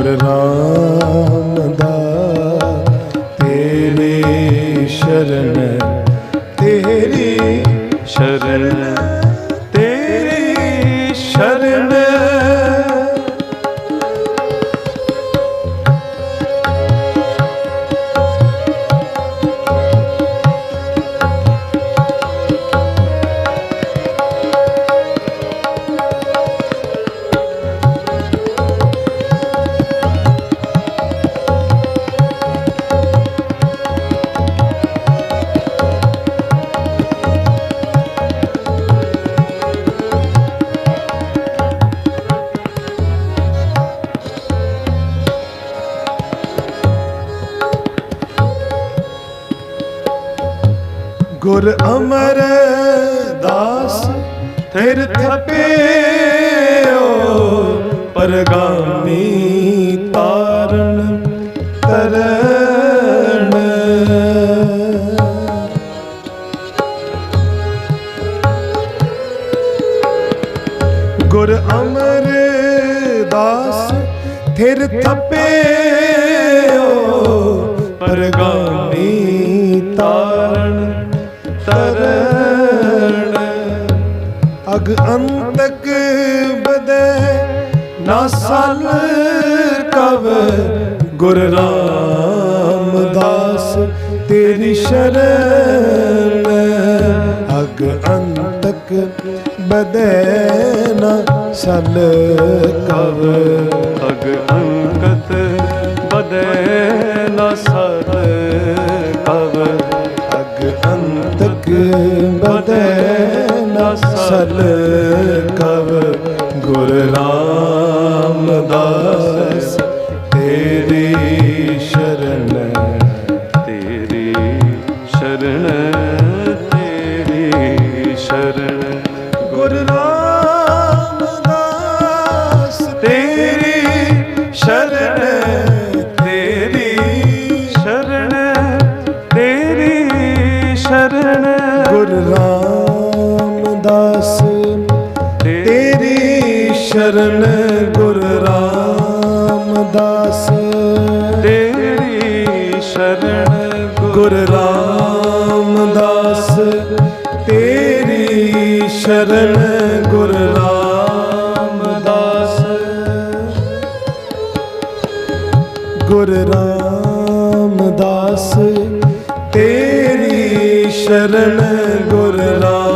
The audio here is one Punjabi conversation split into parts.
ਗੁਰ ਗੁਰ ਅਮਰ ਦਾਸ ਥਿਰ ਥਪਿਓ ਪਰਗਾਮੀ ਤਾਰਨ ਤਰਨ ਗੁਰ ਅਮਰ ਦਾਸ ਥਿਰ ਥਪਿਓ ਪਰਗਾਮੀ ਅਗ ਅੰਤਕ ਬਦੈ ਨਾ ਸਲ ਕਵ ਗੁਰ ਰਾਮਦਾਸ ਤੇਰੀ ਸ਼ਰਨ ਅਗ ਅੰਤਕ ਬਦੈ ਨਾ ਸਲ ਕਵ। ਅਗ ਅੰਗਤ ਬਦੈ ਨ ਸਤ ਕਵ। ਅਗ ਅੰਤਕ ਬਦੈ ਨਾ ਸਲ ਗੁਰ ਤੇਰੀ ਸ਼ਰਨ ਗੁਰ ਰਾਮਦਾਸ। ਤੇਰੀ ਸ਼ਰਨ ਗੁਰ ਰਾਮਦਾਸ। ਤੇਰੀ ਸ਼ਰਨ ਗੁਰ ਰਾਮਦਾਸ। ਗੁਰ ਰਾਮਦਾਸ, ਤੇਰੀ ਸ਼ਰਨ ਗੁਰ ਰਾਮਦਾਸ।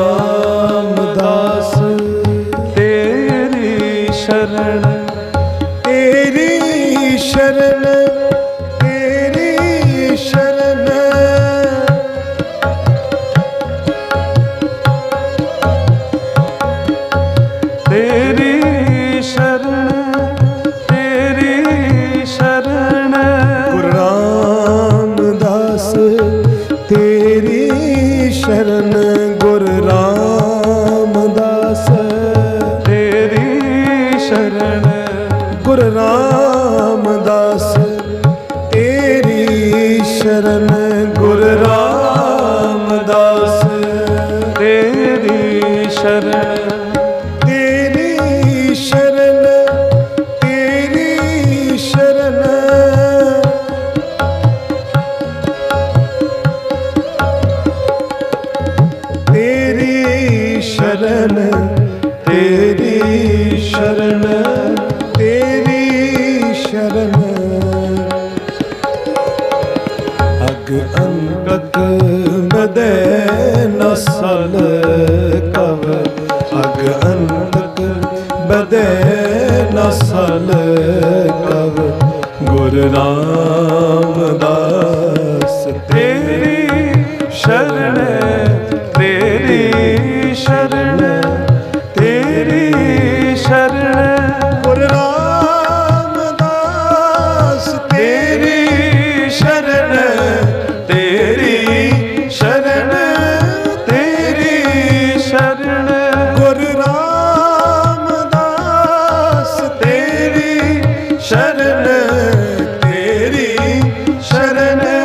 ਗੁਰੂ ਰਾਮਦਾਸ ਤੇਰੀ ਸ਼ਰਨ ਗੁਰੂ ਰਾਮਦਾਸ ਤੇਰੀ ਸ਼ਰਨ ਤੇਰੀ ਸ਼ਰਨ ਤੇਰੀ ਸ਼ਰਨ ਤੇਰੀ ਸ਼ਰਨ ਤੇਰੀ ਸ਼ਰਨ ਕਵ ਅਗ ਅੰਗਕ ਬਦੈ ਨਸਲ ਕਵ। ਗੁਰ ਰਾਮਦਾਸ ਤੇਰੀ ਸ਼ਰਨ शरण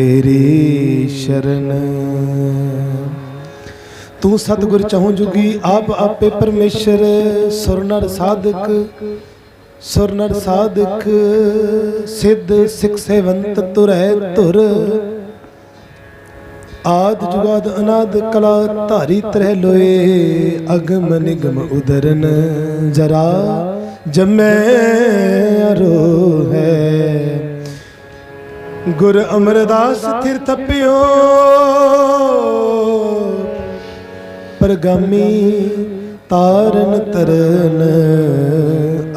ਤੇਰੀ ਸ਼ਰਨ। ਤੂੰ ਸਤਗੁਰ ਚਾਹੂ ਜੁਗੀ, ਆਪ ਆਪੇ ਪਰਮੇਸ਼ਰ, ਸੁਰਨਰ ਸਾਧਕ ਸੁਰਨਰ ਸਾਧਕ, ਸਿੱਧ ਸਿਖ ਸੇਵੰਤ ਤੁਰੈ ਤੁਰ। ਆਦ ਜੁਗਾਦ ਅਨਾਦ ਕਲਾ ਧਾਰੀ ਤਰਹਿ ਲੋਏ, ਅਗਮ ਨਿਗਮ ਉਦਰਨ। ਜਰਾ ਜਮੈ ਗੁਰ ਅਮਰਦਾਸ ਥਿਰ ਤਪਿਓ। ਪਰਗਾਮੀ ਤਾਰਨ ਤਰਨ,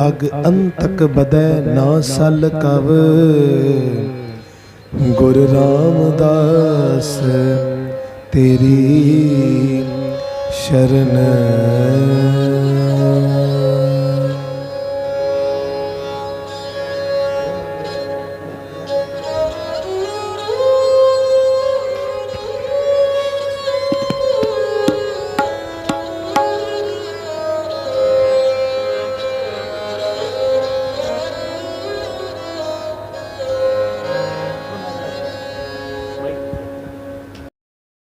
ਅਗ ਅੰਤਕ ਬਦੈ ਨਾ ਸਲ ਕਵ। ਗੁਰ ਰਾਮਦਾਸ, ਤੇਰੀ ਸ਼ਰਨ।